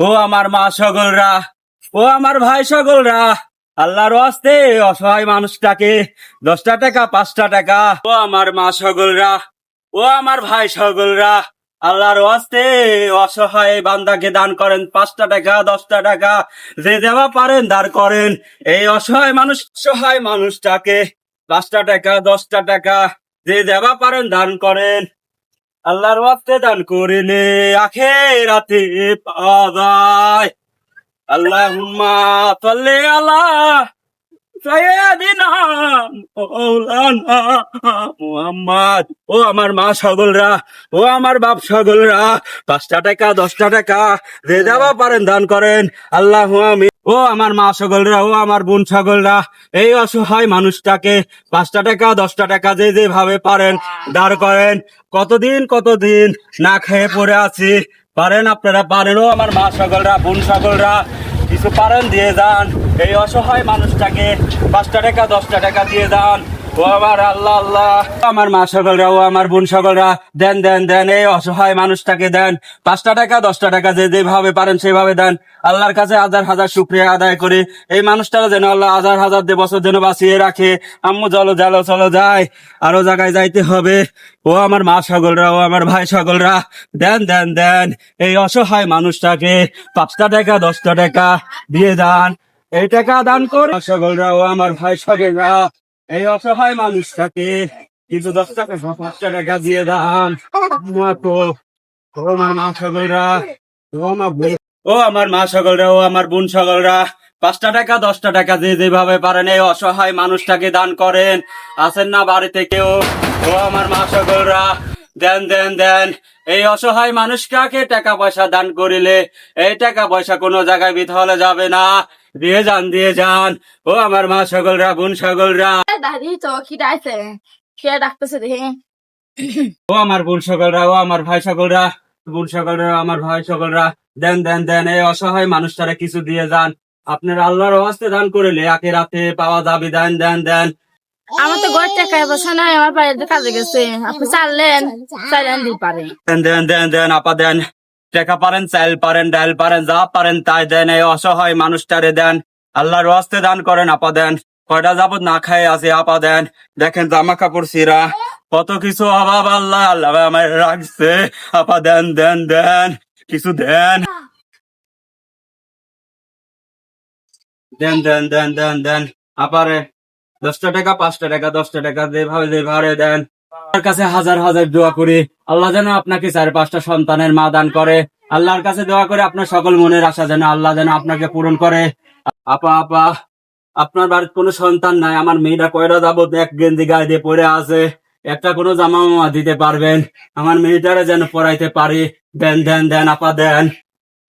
ও আমার মা সকলরা, ও আমার ভাই সকলরা, আল্লাহর আস্তে অসহায় মানুষটাকে দশটা টাকা, পাঁচটা টাকা, ও আমার মা সকলরা, ও আমার ভাই সকলরা, আল্লাহর আস্তে অসহায় বান্দাকে দান করেন, পাঁচটা টাকা, দশটা টাকা, যে দেওয়া পারেন দান করেন। এই অসহায় মানুষ সহায় মানুষটাকে পাঁচটা টাকা, দশটা টাকা, যে দেওয়া পারেন দান করেন। আল্লাহর ওয়াক্তে দান করিলে আখে রাতে পাওয়া যায়। আল্লাহুম্মা সাল্লি আলা সাইয়্যিদিনা মুহাম্মদ। ও আমার মা সকলরা ও আমার বাপ সকলরা পাঁচটা টাকা, দশটা টাকা, যে দেওয়া পারেন দান করেন। আল্লাহ আমি ও আমার মা সকলরা ও আমার বোন সকলরা এই অসহায় মানুষটাকে পাঁচটা টাকা, দশটা টাকা যে যেভাবে পারেন দাঁড় করেন। কতদিন কতদিন না খেয়ে পড়ে আছি? পারেন আপনারা, পারেন। ও আমার মা সকলরা বোন সকলরা কিছু পারেন, দিয়ে যান। এই অসহায় মানুষটাকে পাঁচটা টাকা, দশটা টাকা দিয়ে যান ও আমার আল্লাহ আল্লাহ। আমার মা সকলরা, ও আমার বোন সকলরা, দেন দেন দেন, এই অসহায় মানুষটাকে দেন। পাঁচটা টাকা, দশটা টাকা যে যেভাবে পারেন সেভাবে দেন। আল্লাহর কাছে হাজার হাজার শুক্রিয়া আদায় করে। এই মানুষটারা যেন আল্লাহ হাজার হাজার দে বছর যেন বাঁচিয়ে রাখে। আম্মু চলো চলো চলো যায়। আরও জায়গায় যাইতে হবে। ও আমার মা সকলরা, ও আমার ভাই সকলরা, দেন দেন দেন। এই অসহায় মানুষটাকে পাঁচটা টাকা, দশটা টাকা দিয়ে দান। এই টাকা দান করে। সকলরা ও আমার ভাই সকলরা এই অসহায় মানুষটাকে কিছু দশ টাকা পাঁচটা টাকা দিয়ে দান। মা ও আমার মা সকলরা ও আমার বোন সকলরা পাঁচটা টাকা, দশটা টাকা যে যেভাবে পারেন এই অসহায় মানুষটাকে দান করেন। আসেন না বাড়িতে কেউ? ও আমার মা সকলরা দেন দেন দেন। এই অসহায় মানুষটাকে টাকা পয়সা দান করিলে, এই টাকা পয়সা কোনো জায়গায় বিথলে যাবে না। দিয়ে যান দিয়ে যান। ও আমার মা সকলরা বোন সকলরা। দাদি তো খিদাইছে। খেয়ে ডাকতেছে দেখি। ও আমার বোন সকলরা ও আমার ভাই সকলরা বোন সকলরা আমার ভাই সকলরা। দেন দেন দেন এই অসহায় মানুষটারা কিছু দিয়ে যান। আপনার আল্লাহর হস্তে দান করিলে একে রাতে পাওয়া যাবে। দেন দেন দেন। আমার তো ঘর টাকা বসা নাই আমার বাড়িতে কাজে গেছে। আপনি চাললেন চাইলেন দিতে পারে। দেন দেন দেন দেন আপা দেন। টাকা পারেন চাল পারেন ডাল পারেন, যা পারেন তাই দেন, এই অসহায় মানুষটারে দেন। আল্লাহর হস্তে দান করেন, আপা দেন। কয়টা যাবত না খায় আছে, আপা দেন। দেখেন জামা কাপড় সিরা, কত কিছু অভাব আল্লাহ আল্লাহ আমার রাখছে। আপা দেন দেন দেন, কিছু দেন। দেন দেন দেন দেন দেন। আপারে দশটা টাকা, পাঁচটা টাকা, দশটা টাকা, যেভাবে যেভাবে দেন। আল্লাহর কাছে হাজার হাজার দোয়া করি। আল্লাহ যেন আপনাকে চার পাঁচটা সন্তানের মা দান করে। আল্লাহর কাছে দোয়া করে আপনার সকল মনের আশা যেন আল্লাহ যেন আপনাকে পূরণ করে। আপা আপা, আপনার বাড়ির কোনো সন্তান নাই। আমার মেয়েটা কয়টা যাবত এক গেঞ্জি গায়ে দিয়ে পড়ে আছে। একটা কোনো জামা মামা দিতে পারবেন। আমার মেয়েটারে যেন পড়াইতে পারি। দেন দেন দেন, আপা, দেন।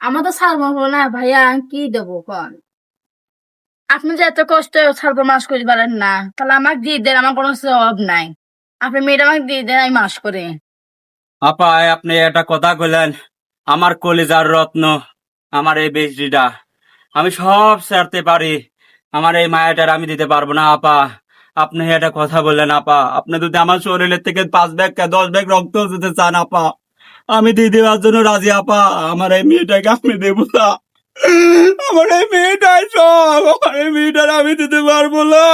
আমার তো ছাড়বো না ভাইয়া, কি দেবো কন আপনি যে এত কষ্ট ছাড়বো, মাস করে পারেন না। তাহলে আমাকে দিয়ে দেন, আমার কোনো অভাব নাই। আপনি মেয়েটা আমাকে দিয়ে দেন আমি মাস করে। আপা আপনি একটা কথা কইলেন, আমার কলিজার রত্ন, আমার এই বেশিটা আমি সব ছাড়তে পারি, আমার এই মায়াটার আমি দিতে পারব না, আপা। আপনি একটা কথা বললেন, আপা, আপনি যদি আমার শরীরের থেকে পাঁচ ব্যাগ দশ ব্যাগ রক্ত দিতে চান, আপা, আমি দিয়ে দেওয়ার জন্য রাজি, আপা। আমার এই মেয়েটাকে আপনি দেবো না। আমার এই মেয়েটাই সব, আমার এই মেয়েটার আমি দিতে পারব না।